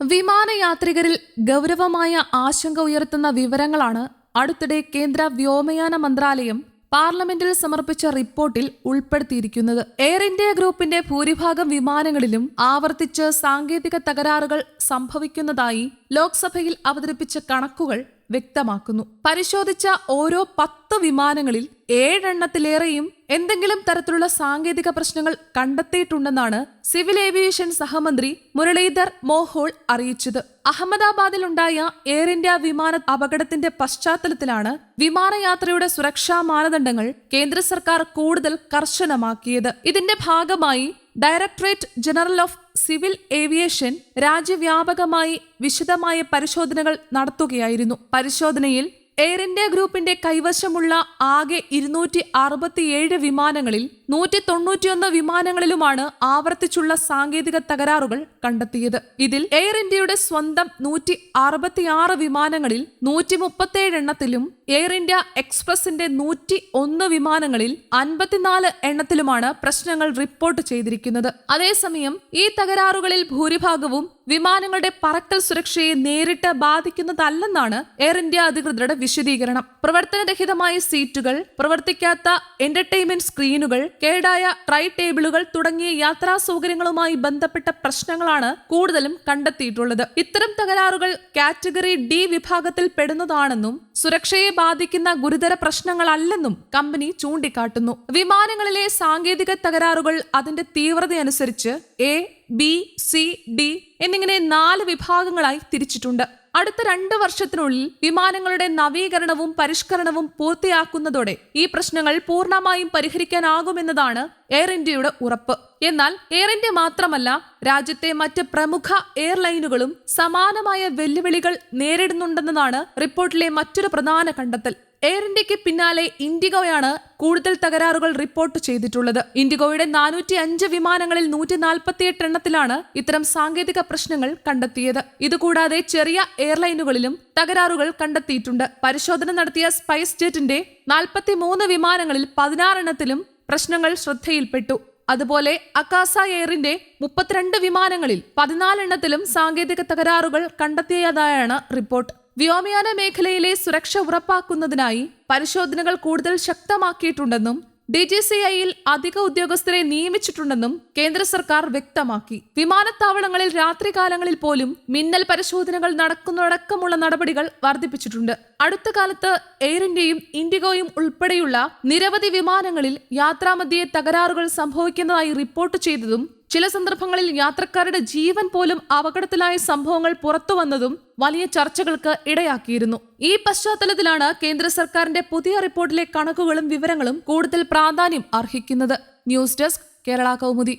വിമാനയാത്രികരിൽ ഗൗരവമായ ആശങ്ക ഉയർത്തുന്ന വിവരങ്ങളാണ് അടുത്തിടെ കേന്ദ്ര വ്യോമയാന മന്ത്രാലയം പാർലമെന്റിൽ സമർപ്പിച്ച റിപ്പോർട്ടിൽ ഉൾപ്പെടുത്തിയിരിക്കുന്നത്. എയർ ഇന്ത്യ ഗ്രൂപ്പിന്റെ ഭൂരിഭാഗം വിമാനങ്ങളിലും ആവർത്തിച്ച് സാങ്കേതിക തകരാറുകൾ സംഭവിക്കുന്നതായി ലോക്സഭയിൽ അവതരിപ്പിച്ച കണക്കുകൾ വ്യക്തമാക്കുന്നു. പരിശോധിച്ച ഓരോ പത്ത് വിമാനങ്ങളിൽ ഏഴെണ്ണത്തിലേറെയും എന്തെങ്കിലും തരത്തിലുള്ള സാങ്കേതിക പ്രശ്നങ്ങൾ കണ്ടെത്തിയിട്ടുണ്ടെന്നാണ് സിവിൽ ഏവിയേഷൻ സഹമന്ത്രി മുരളീധർ മോഹോൾ അറിയിച്ചത്. അഹമ്മദാബാദിലുണ്ടായ എയർ ഇന്ത്യ വിമാന അപകടത്തിന്റെ പശ്ചാത്തലത്തിലാണ് വിമാനയാത്രയുടെ സുരക്ഷാ മാനദണ്ഡങ്ങൾ കേന്ദ്ര സർക്കാർ കൂടുതൽ കർശനമാക്കിയത്. ഇതിന്റെ ഭാഗമായി directorate general of civil aviation രാജ്യവ്യാപകമായി വിശദമായ പരിശോധനകൾ നടത്തുകയായിരുന്നു. പരിശോധനയിൽ എയർ ഇന്ത്യ ഗ്രൂപ്പിന്റെ കൈവശമുള്ള ആകെ ഇരുന്നൂറ്റി അറുപത്തിയേഴ് വിമാനങ്ങളിൽ നൂറ്റി തൊണ്ണൂറ്റിയൊന്ന് വിമാനങ്ങളിലുമാണ് ആവർത്തിച്ചുള്ള സാങ്കേതിക തകരാറുകൾ കണ്ടെത്തിയത്. ഇതിൽ എയർ ഇന്ത്യയുടെ സ്വന്തം നൂറ്റി അറുപത്തിയാറ് വിമാനങ്ങളിൽ നൂറ്റി മുപ്പത്തേഴ് എണ്ണത്തിലും എയർ ഇന്ത്യ എക്സ്പ്രസിന്റെ നൂറ്റി ഒന്ന് വിമാനങ്ങളിൽ അൻപത്തിനാല് എണ്ണത്തിലുമാണ് പ്രശ്നങ്ങൾ റിപ്പോർട്ട് ചെയ്തിരിക്കുന്നത്. അതേസമയം ഈ തകരാറുകളിൽ ഭൂരിഭാഗവും വിമാനങ്ങളുടെ പറക്കൽ സുരക്ഷയെ നേരിട്ട് ബാധിക്കുന്നതല്ലെന്നാണ് എയർ ഇന്ത്യ അധികൃതരുടെ വിശദീകരണം. പ്രവർത്തനരഹിതമായ സീറ്റുകൾ പ്രവർത്തിക്കാത്ത എന്റർടൈൻമെന്റ് സ്ക്രീനുകൾ കേടായ ട്രൈ ടേബിളുകൾ തുടങ്ങിയ യാത്രാ സൗകര്യങ്ങളുമായി ബന്ധപ്പെട്ട പ്രശ്നങ്ങളാണ് കൂടുതലും കണ്ടെത്തിയിട്ടുള്ളത്. ഇത്തരം തകരാറുകൾ കാറ്റഗറി ഡി വിഭാഗത്തിൽ പെടുന്നതാണെന്നും സുരക്ഷയെ ബാധിക്കുന്ന ഗുരുതര പ്രശ്നങ്ങളല്ലെന്നും കമ്പനി ചൂണ്ടിക്കാട്ടുന്നു. വിമാനങ്ങളിലെ സാങ്കേതിക തകരാറുകൾ അതിന്റെ തീവ്രതയനുസരിച്ച് എ ബി സി ഡി എന്നിങ്ങനെ നാല് വിഭാഗങ്ങളായി തിരിച്ചിട്ടുണ്ട്. അടുത്ത രണ്ട് വർഷത്തിനുള്ളിൽ വിമാനങ്ങളുടെ നവീകരണവും പരിഷ്കരണവും പൂർത്തിയാക്കുന്നതോടെ ഈ പ്രശ്നങ്ങൾ പൂർണമായും പരിഹരിക്കാനാകുമെന്നതാണ് എയർ ഇന്ത്യയുടെ ഉറപ്പ്. എന്നാൽ എയർ ഇന്ത്യ മാത്രമല്ല രാജ്യത്തെ മറ്റ് പ്രമുഖ എയർലൈനുകളും സമാനമായ വെല്ലുവിളികൾ നേരിടുന്നുണ്ടെന്നതാണ് റിപ്പോർട്ടിലെ മറ്റൊരു പ്രധാന കണ്ടെത്തൽ. എയർ ഇന്ത്യയ്ക്ക് പിന്നാലെ ഇൻഡിഗോയാണ് കൂടുതൽ തകരാറുകൾ റിപ്പോർട്ട് ചെയ്തിട്ടുള്ളത്. ഇൻഡിഗോയുടെ നാനൂറ്റി അഞ്ച് വിമാനങ്ങളിൽ നൂറ്റി നാൽപ്പത്തിയെട്ട് എണ്ണത്തിലാണ് ഇത്തരം സാങ്കേതിക പ്രശ്നങ്ങൾ കണ്ടെത്തിയത്. ഇതുകൂടാതെ ചെറിയ എയർലൈനുകളിലും തകരാറുകൾ കണ്ടെത്തിയിട്ടുണ്ട്. പരിശോധന നടത്തിയ സ്പൈസ് ജെറ്റിന്റെ നാൽപ്പത്തി മൂന്ന് വിമാനങ്ങളിൽ പതിനാറെണ്ണത്തിലും പ്രശ്നങ്ങൾ ശ്രദ്ധയിൽപ്പെട്ടു. അതുപോലെ അക്കാസ എയറിന്റെ മുപ്പത്തിരണ്ട് വിമാനങ്ങളിൽ പതിനാലെണ്ണത്തിലും സാങ്കേതിക തകരാറുകൾ കണ്ടെത്തിയതായാണ് റിപ്പോർട്ട്. വ്യോമയാന മേഖലയിലെ സുരക്ഷ ഉറപ്പാക്കുന്നതിനായി പരിശോധനകൾ കൂടുതൽ ശക്തമാക്കിയിട്ടുണ്ടെന്നും ഡി ജി സി ഐയിൽ അധിക ഉദ്യോഗസ്ഥരെ നിയമിച്ചിട്ടുണ്ടെന്നും കേന്ദ്ര സർക്കാർ വ്യക്തമാക്കി. വിമാനത്താവളങ്ങളിൽ രാത്രികാലങ്ങളിൽ പോലും മിന്നൽ പരിശോധനകൾ നടക്കുന്നതടക്കമുള്ള നടപടികൾ വർദ്ധിപ്പിച്ചിട്ടുണ്ട്. അടുത്ത കാലത്ത് എയർ ഇന്ത്യയും ഇൻഡിഗോയും ഉൾപ്പെടെയുള്ള നിരവധി വിമാനങ്ങളിൽ യാത്രാമധ്യേ തകരാറുകൾ സംഭവിക്കുന്നതായി റിപ്പോർട്ട് ചെയ്തതും ചില സന്ദർഭങ്ങളിൽ യാത്രക്കാരുടെ ജീവൻ പോലും അപകടത്തിലായ സംഭവങ്ങൾ പുറത്തുവന്നതും വലിയ ചർച്ചകൾക്ക് ഇടയാക്കിയിരുന്നു. ഈ പശ്ചാത്തലത്തിലാണ് കേന്ദ്ര സർക്കാരിന്റെ പുതിയ റിപ്പോർട്ടിലെ കണക്കുകളും വിവരങ്ങളും കൂടുതൽ പ്രാധാന്യം അർഹിക്കുന്നത്. News desk Kerala Kaumudi.